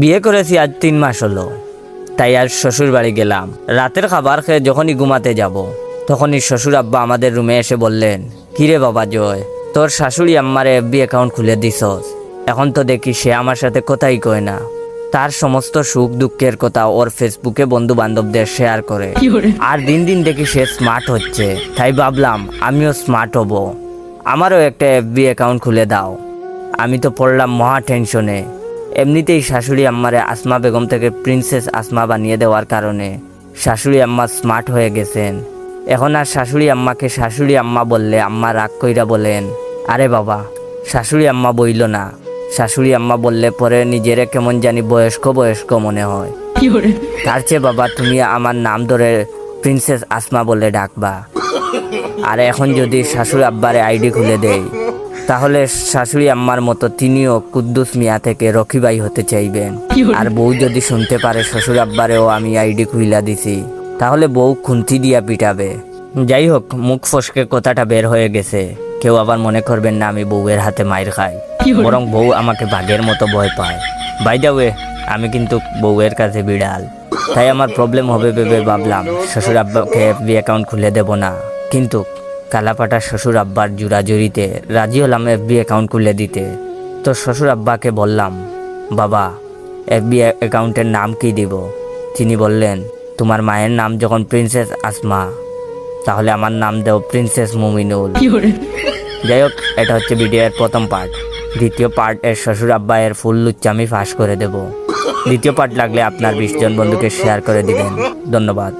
বিয়ে করেছি আজ তিন মাস হলো। তাই আর শ্বশুর বাড়ি গেলাম। রাতের খাবার খেয়ে যখনই ঘুমাতে যাব তখনই শ্বশুর আব্বা আমাদের রুমে এসে বললেন কিরে বাবা জয় তোর শাশুড়ি আম্মার এফবি অ্যাকাউন্ট খুলে দিছস। এখন তো দেখি সে আমার সাথে কথাই কয় না। তার সমস্ত সুখ দুঃখের কথা ওর ফেসবুকে বন্ধু বান্ধবদের শেয়ার করে আর দিন দিন দেখি সে স্মার্ট হচ্ছে। তাই ভাবলাম আমিও স্মার্ট হব। আমারও একটা এফবি অ্যাকাউন্ট খুলে দাও। আমি তো পড়লাম মহা টেনশনে এমনিতেই শাশুড়ি আম্মারে আসমা বেগম থেকে প্রিন্সেস আসমা বানিয়ে দেওয়ার কারণে শাশুড়ি আম্মা স্মার্ট হয়ে গেছেন। এখন আর শাশুড়ি আম্মাকে শাশুড়ি আম্মা বললে আম্মা রাগ কইরা বলেন আরে বাবা শাশুড়ি আম্মা বইল না। শাশুড়ি আম্মা বললে পরে নিজেরে কেমন জানি বয়স্ক বয়স্ক মনে হয়। তার চেয়ে বাবা তুমি আমার নাম ধরে প্রিন্সেস আসমা বলে ডাকবা। আর এখন যদি শাশুড়ি আব্বারে আইডি খুলে দেই তাহলে শাশুড়ি আম্মার মতো তিনিও কুদ্দুস মিয়া থেকে রকিবাই হতে চাইবেন। আর বউ যদি শুনতে পারে শ্বশুর আব্বারেও আমি আইডি খুইলা দিছি তাহলে বউ খুন্তি দিয়া পিটাবে। যাই হোক মুখ ফসকে কথাটা বের হয়ে গেছে। কেউ আবার মনে করবেন না আমি বউয়ের হাতে মায়ের খাই। বরং বউ আমাকে বাঘের মতো ভয় পায়। বাই দা ওয়ে আমি কিন্তু বউয়ের কাছে বিড়াল। তাই আমার প্রবলেম হবে ভেবে ভাবলাম শ্বশুর আব্বাকে এফবি অ্যাকাউন্ট খুলে দেব না। কিন্তু কালাপাটা শ্বশুর আব্বার জুড়াজুড়িতে রাজি হলাম এফবি অ্যাকাউন্ট খুলে দিতে। তো শ্বশুর আব্বাকে বললাম বাবা এফবি অ্যাকাউন্টের নাম কি দিব? তিনি বললেন তোমার মায়ের নাম যখন প্রিন্সেস আসমা তাহলে আমার নাম দেও প্রিন্সেস মুমিনুল। যাই হোক এটা হচ্ছে ভিডিওর প্রথম পার্ট দ্বিতীয় পার্ট এর শ্বশুর আব্বা এর ফুল লুচ্চা আমি ফাঁস করে দেব। দ্বিতীয় পার্ট লাগলে আপনার বিশ জন বন্ধুকে শেয়ার করে দিবেন। ধন্যবাদ।